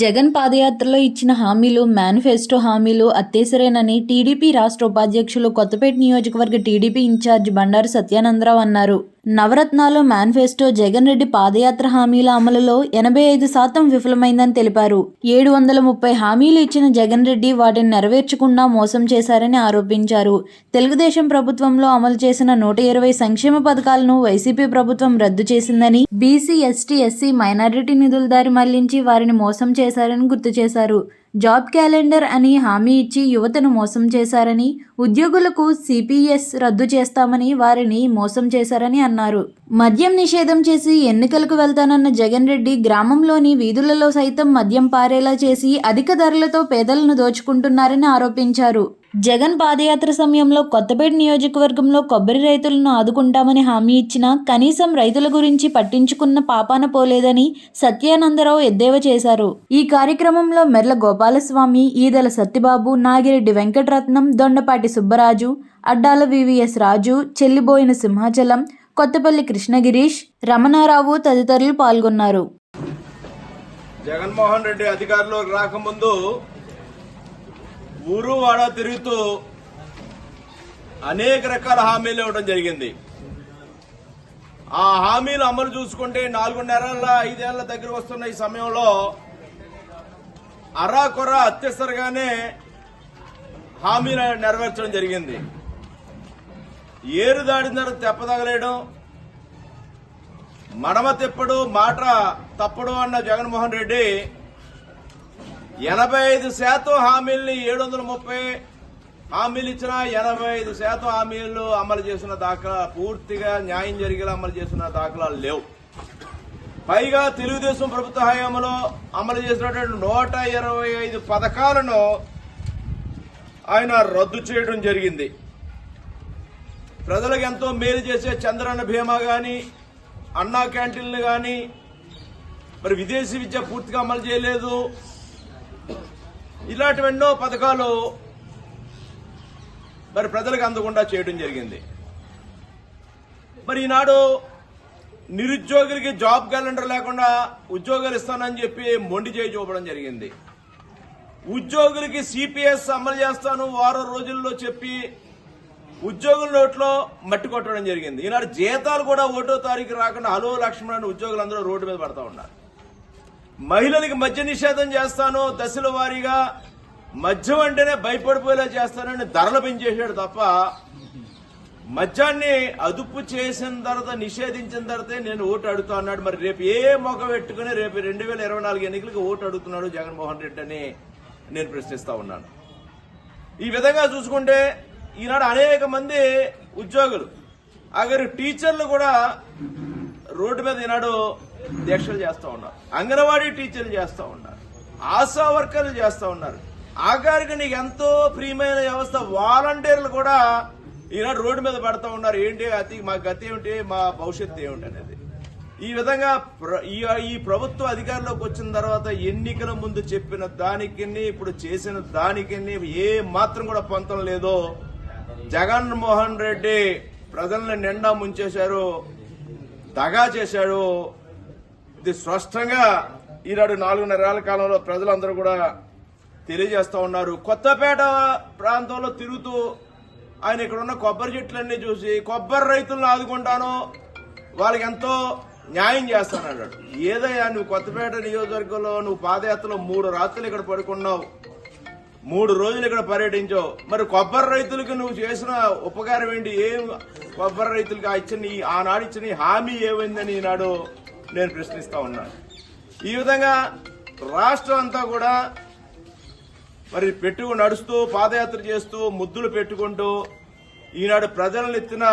జగన్ పాదయాత్రలో ఇచ్చిన హామీలు మేనిఫెస్టో హామీలు అత్తేసరేనని టీడీపీ రాష్ట్ర ఉపాధ్యక్షులు కొత్తపేట నియోజకవర్గ టీడీపీ ఇన్ఛార్జ్ బండారు సత్యానందరావు అన్నారు. నవరత్నాలు మేనిఫెస్టో జగన్ రెడ్డి పాదయాత్ర హామీల అమలులో ఎనభై ఐదు శాతం విఫలమైందని తెలిపారు. ఏడు వందల ముప్పై హామీలు ఇచ్చిన జగన్ రెడ్డి వాటిని నెరవేర్చకుండా మోసం చేశారని ఆరోపించారు. తెలుగుదేశం ప్రభుత్వంలో అమలు చేసిన నూట ఇరవై సంక్షేమ పథకాలను వైసీపీ ప్రభుత్వం రద్దు చేసిందని బీసీ ఎస్టీ ఎస్సీ మైనారిటీ నిధుల దారి మళ్ళించి వారిని మోసం చేశారని గుర్తు చేశారు. జాబ్ క్యాలెండర్ అని హామీ ఇచ్చి యువతను మోసం చేశారని ఉద్యోగులకు సిపిఎస్ రద్దు చేస్తామని వారిని మోసం చేశారని అన్నారు. మద్యం నిషేధం చేసి ఎన్నికలకు వెళ్తానన్న జగన్ రెడ్డి గ్రామంలోని వీధులలో సైతం మద్యం పారేలా చేసి అధిక ధరలతో పేదలను దోచుకుంటున్నారని ఆరోపించారు. జగన్ పాదయాత్ర సమయంలో కొత్తపేట నియోజకవర్గంలో కొబ్బరి రైతులను ఆదుకుంటామని హామీ ఇచ్చినా కనీసం రైతుల గురించి పట్టించుకున్న పాపాన పోలేదని సత్యానందరావు ఎద్దేవా చేశారు. ఈ కార్యక్రమంలో మెర్ల గోపాలస్వామి ఈదల సత్యబాబు నాగిరెడ్డి వెంకటరత్నం దొండపాటి సుబ్బరాజు అడ్డాల వివిఎస్ రాజు చెల్లిబోయిన సింహాచలం కొత్తపల్లి కృష్ణగిరీష్ రమణారావు తదితరులు పాల్గొన్నారు. జగన్మోహన్ రెడ్డి అధికారంలోకి రాకముందు ఊరు వాడ తిరుగుతూ అనేక రకాల హామీలు ఇవ్వడం జరిగింది. ఆ హామీలు అమలు చూసుకుంటే నాలుగున్నర ఐదేళ్ళ దగ్గర వస్తున్న ఈ సమయంలో అరాకొర అత్యవసరగానే హామీలు నెరవేర్చడం జరిగింది. ఏరు దాడిన తర్వాత తెప్పదగలేయడం మడమ తిప్పడు మాట తప్పడు అన్న జగన్మోహన్ రెడ్డి ఎనభై ఐదు శాతం హామీల్ని ఏడు వందల ముప్పై హామీలు ఇచ్చిన ఎనభై ఐదు శాతం హామీలు అమలు చేసిన దాఖలా పూర్తిగా న్యాయం జరిగేలా అమలు చేసిన దాఖలాలు లేవు. పైగా తెలుగుదేశం ప్రభుత్వ హయాంలో అమలు చేసినటువంటి నూట ఇరవై ఐదు పథకాలను ఆయన రద్దు చేయడం జరిగింది. ప్రజలకు ఎంతో మేలు చేసే చంద్రన్న భీమా కానీ అన్నా క్యాంటీన్లు కానీ మరి విదేశీ విద్య పూర్తిగా అమలు చేయలేదు. ఇలాంటివెన్నో పథకాలు మరి ప్రజలకు అందకుండా చేయడం జరిగింది. మరి ఈనాడు నిరుద్యోగులకి జాబ్ క్యాలెండర్ లేకుండా ఉద్యోగాలు ఇస్తానని చెప్పి మొండి చేయి చూపడం జరిగింది. ఉద్యోగులకి సిపిఎస్ అమలు చేస్తాను వారం రోజుల్లో చెప్పి ఉద్యోగుల నోట్లో మట్టి కొట్టడం జరిగింది. ఈనాడు జీతాలు కూడా ఒకటో తారీఖు రాకుండా హలో లక్ష్మణ్ ఉద్యోగులు అందరూ రోడ్డు మీద పడతా ఉన్నారు. మహిళలకి మద్య నిషేధం చేస్తాను దశల వారీగా మద్యం అంటేనే భయపడిపోయేలా చేస్తానని ధరలు పెంచేసాడు తప్ప మద్యాన్ని అదుపు చేసిన తర్వాత నిషేధించిన తర్వాత నేను ఓటు అడుగుతా అన్నాడు. మరి రేపు ఏ మొఖ పెట్టుకుని రేపు రెండు వేల ఇరవై నాలుగు ఎన్నికలకు ఓటు అడుగుతున్నాడు జగన్మోహన్ రెడ్డి అని నేను ప్రశ్నిస్తా ఉన్నాను. ఈ విధంగా చూసుకుంటే ఈనాడు అనేక మంది ఉద్యోగులు అగరు టీచర్లు కూడా రోడ్డు మీద ఈనాడు దీక్షలు చేస్తూ ఉన్నారు. అంగన్వాడీ టీచర్లు చేస్తూ ఉన్నారు. ఆశా వర్కర్లు చేస్తూ ఉన్నారు. ఆఖరికి నీకు ఎంతో ప్రియమైన వ్యవస్థ వాలంటీర్లు కూడా ఈనాడు రోడ్డు మీద పడతా ఉన్నారు. ఏంటి అతి మా గతి ఏమిటి మా భవిష్యత్తు ఏమిటి అనేది. ఈ విధంగా ప్ర- ఈ ఈ ప్రభుత్వ అధికారంలోకి వచ్చిన తర్వాత ఎన్నికల ముందు చెప్పిన దానికి ఇప్పుడు చేసిన దానికి ఏ మాత్రం కూడా పొంతం లేదో జగన్మోహన్ రెడ్డి ప్రజల్ని నిండా ముంచేశారు దగా చేశాడు. ఇది స్పష్టంగా ఈనాడు నాలుగున్నరేళ్ళ కాలంలో ప్రజలందరూ కూడా తెలియజేస్తూ ఉన్నారు. కొత్తపేట ప్రాంతంలో తిరుగుతూ ఆయన ఇక్కడ ఉన్న కొబ్బరి చెట్లన్నీ చూసి కొబ్బరి రైతులను ఆదుకుంటాను వాళ్ళకి ఎంతో న్యాయం చేస్తానన్నాడు. ఏదయ్యా నువ్వు కొత్తపేట నియోజకవర్గంలో నువ్వు పాదయాత్రలో మూడు రాత్రులు ఇక్కడ పడుకున్నావు. మూడు రోజులు ఇక్కడ పర్యటించావు. మరి కొబ్బరి రైతులకు నువ్వు చేసిన ఉపకారం ఏంటి? ఏం కొబ్బరి రైతులకు ఇచ్చిన ఆనాడు ఇచ్చిన హామీ ఏమైందని ఈనాడు నేను ప్రశ్నిస్తా ఉన్నాను ఈ విధంగా రాష్ట్రం అంతా కూడా మరి పెట్టుకు నడుస్తూ పాదయాత్ర చేస్తూ ముద్దులు పెట్టుకుంటూ ఈనాడు ప్రజలను ఎత్తిన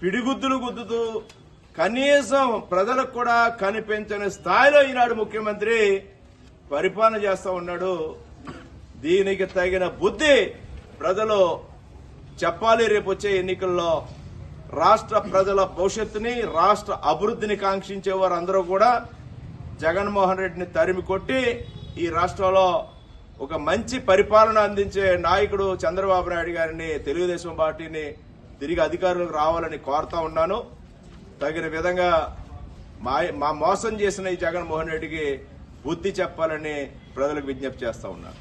పిడిగుద్దులు గుద్దుతూ కనీసం ప్రజలకు కూడా కనిపించని స్థాయిలో ఈనాడు ముఖ్యమంత్రి పరిపాలన చేస్తూ ఉన్నాడు. దీనికి తగిన బుద్ధి ప్రజలు చెప్పాలి రేపు వచ్చే ఎన్నికల్లో. రాష్ట్ర ప్రజల భవిష్యత్తుని రాష్ట్ర అభివృద్ధిని కాంక్షించే వారందరూ కూడా జగన్మోహన్ రెడ్డిని తరిమి కొట్టి ఈ రాష్ట్రంలో ఒక మంచి పరిపాలన అందించే నాయకుడు చంద్రబాబు నాయుడు గారిని తెలుగుదేశం పార్టీని తిరిగి అధికారులకు రావాలని కోరుతా ఉన్నాను. తగిన విధంగా మా మా మోసం చేసిన ఈ జగన్మోహన్ రెడ్డికి బుద్ధి చెప్పాలని ప్రజలకు విజ్ఞప్తి చేస్తా ఉన్నాను.